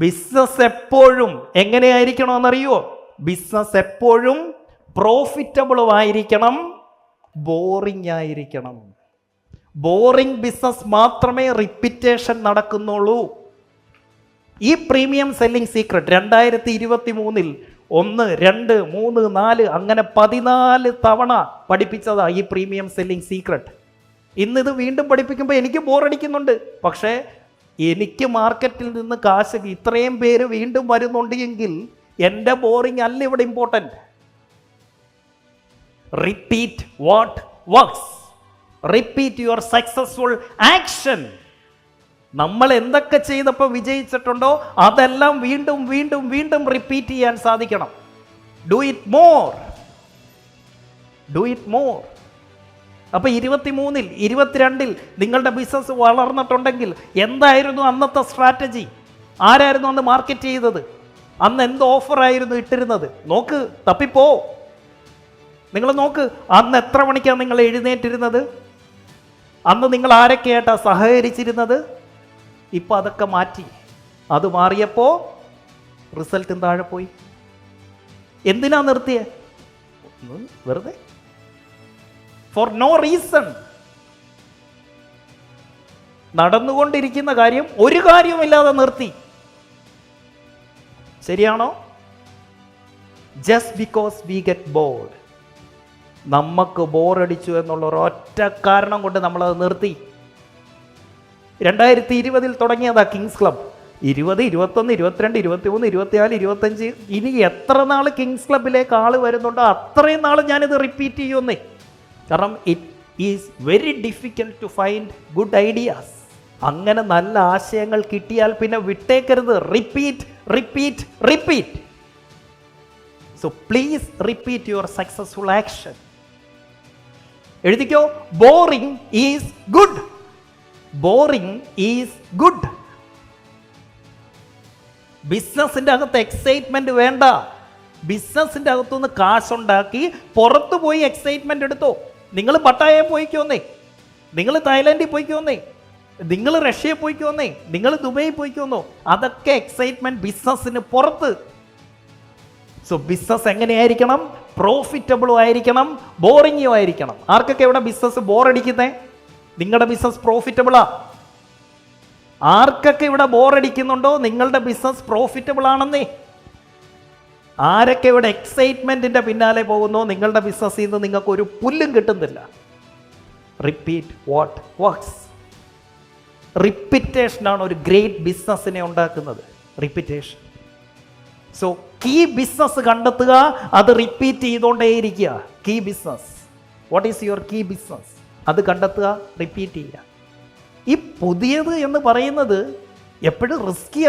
Business എപ്പോഴും എങ്ങനെയായിരിക്കണമെന്നറിയോ business എപ്പോഴും പ്രോഫിറ്റബിളും ആയിരിക്കണം ബോറിംഗ് ആയിരിക്കണം. ബോറിംഗ് ബിസിനസ് മാത്രമേ റിപ്പിറ്റേഷൻ നടക്കുന്നുള്ളൂ. ഈ പ്രീമിയം സെല്ലിംഗ് സീക്രട്ട് രണ്ടായിരത്തി ഇരുപത്തി മൂന്നിൽ ഒന്ന് രണ്ട് മൂന്ന് നാല് അങ്ങനെ പതിനാല് തവണ പഠിപ്പിച്ചതാണ് ഈ പ്രീമിയം സെല്ലിംഗ് സീക്രട്ട് ഇന്നിത് വീണ്ടും പഠിപ്പിക്കുമ്പോൾ എനിക്ക് ബോറടിക്കുന്നുണ്ട് പക്ഷേ എനിക്ക് മാർക്കറ്റിൽ നിന്ന് കാശ് ഇത്രയും പേര് വീണ്ടും വരുന്നുണ്ട് എങ്കിൽ എന്റെ ബോറിംഗ് അല്ല ഇവിടെ important repeat what works repeat your successful action നമ്മൾ എന്തൊക്കെ ചെയ്തപ്പോൾ വിജയിച്ചിട്ടുണ്ടോ അതെല്ലാം വീണ്ടും വീണ്ടും വീണ്ടും റിപ്പീറ്റ് ചെയ്യാൻ സാധിക്കണം. Do it more do it more അപ്പോൾ ഇരുപത്തിമൂന്നിൽ ഇരുപത്തിരണ്ടിൽ നിങ്ങളുടെ ബിസിനസ് വളർന്നിട്ടുണ്ടെങ്കിൽ എന്തായിരുന്നു അന്നത്തെ സ്ട്രാറ്റജി ആരായിരുന്നു അന്ന് മാർക്കറ്റ് ചെയ്തത്? അന്ന് എന്ത് ഓഫറായിരുന്നു ഇട്ടിരുന്നത്? നോക്ക് തപ്പിപ്പോ. നിങ്ങൾ നോക്ക് അന്ന് എത്ര മണിക്കാണ് നിങ്ങൾ എഴുന്നേറ്റിരുന്നത്? അന്ന് നിങ്ങൾ ആരൊക്കെയായിട്ടാണ് സഹകരിച്ചിരുന്നത്? ഇപ്പം അതൊക്കെ മാറ്റി. അത് മാറിയപ്പോൾ റിസൾട്ടും താഴെ പോയി. എന്തിനാ നിർത്തിയേ? വെറുതെ ഫോർ നോ റീസൺ നടന്നുകൊണ്ടിരിക്കുന്ന കാര്യം ഒരു കാര്യവുമില്ലാതെ നിർത്തി. ശരിയാണോ? Just because we get bored നമുക്ക് ബോറടിച്ചു എന്നുള്ള ഒരൊറ്റ കാരണം കൊണ്ട് നമ്മളത് നിർത്തി. രണ്ടായിരത്തി ഇരുപതിൽ തുടങ്ങിയതാ കിങ്സ് ക്ലബ് ഇരുപത് ഇരുപത്തൊന്ന് ഇരുപത്തിരണ്ട് ഇരുപത്തിമൂന്ന് ഇരുപത്തിനാല് ഇരുപത്തഞ്ച്. ഇനി എത്ര നാൾ കിങ്സ് ക്ലബിലേക്ക് ആൾ വരുന്നുണ്ടോ? അത്രയും നാൾ ഞാനിത് റിപ്പീറ്റ് ചെയ്യുന്നേ കാരണം it is very difficult to find good ideas അങ്ങനെ നല്ല ആശയങ്ങൾ കിട്ടിയാൽ പിന്നെ വിട്ടേക്കരുത്. Repeat repeat repeat so please repeat your successful action എഴുതിക്കോ boring is good boring is good ബിസിനസിന്റെ അകത്ത് എക്സൈറ്റ്മെന്റ് വേണ്ട. ബിസിനസിന്റെ അകത്തുനിന്ന് കാശുണ്ടാക്കി പുറത്തു പോയി എക്സൈറ്റ്മെന്റ് എടുത്തോ. നിങ്ങൾ പട്ടായയിൽ പോയിക്കോന്നേ നിങ്ങൾ തായ്ലാൻഡിൽ പോയിക്കോന്നേ നിങ്ങൾ റഷ്യയിൽ പോയിക്കോന്നേ നിങ്ങൾ ദുബൈയിൽ പോയിക്കോന്നോ അതൊക്കെ എക്സൈറ്റ്മെന്റ് ബിസിനസ്സിന് പുറത്ത്. സോ ബിസിനസ് എങ്ങനെയായിരിക്കണം? പ്രോഫിറ്റബിളും ആയിരിക്കണം ബോറിങ്ങും ആയിരിക്കണം. ആർക്കൊക്കെ ഇവിടെ ബിസിനസ് ബോറടിക്കുന്നേ നിങ്ങളുടെ ബിസിനസ് പ്രോഫിറ്റബിളാ ആർക്കൊക്കെ ഇവിടെ ബോറടിക്കുന്നുണ്ടോ നിങ്ങളുടെ ബിസിനസ് പ്രോഫിറ്റബിൾ ആണെന്നേ. ആരൊക്കെ ഇവിടെ എക്സൈറ്റ്മെന്റിന്റെ പിന്നാലെ പോകുന്നോ? നിങ്ങളുടെ ബിസിനസ്സിൽ നിന്ന് നിങ്ങൾക്ക് ഒരു പുല്ലും കിട്ടുന്നില്ല. റിപ്പീറ്റ് വാട്ട് വർക്ക്സ് റിപ്പിറ്റേഷനാണ് ഒരു ഗ്രേറ്റ് ബിസിനസ്സിനെ ഉണ്ടാക്കുന്നത്. റിപ്പിറ്റേഷൻ സോ കീ ബിസിനസ് കണ്ടെത്തുക അത് repeat ചെയ്തുകൊണ്ടേയിരിക്കുക. Key business what is your key business അത് കണ്ടെത്തുക റിപ്പീറ്റ് ചെയ്യുക. ഈ പുതിയത് എന്ന് പറയുന്നത് എപ്പോഴും റിസ്കി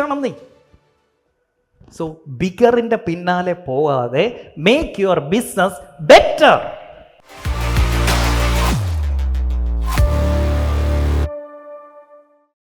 സോ ബിഗറിന്റെ പിന്നാലെ പോവാതെ മേക്ക് യുവർ ബിസിനസ് ബെറ്റർ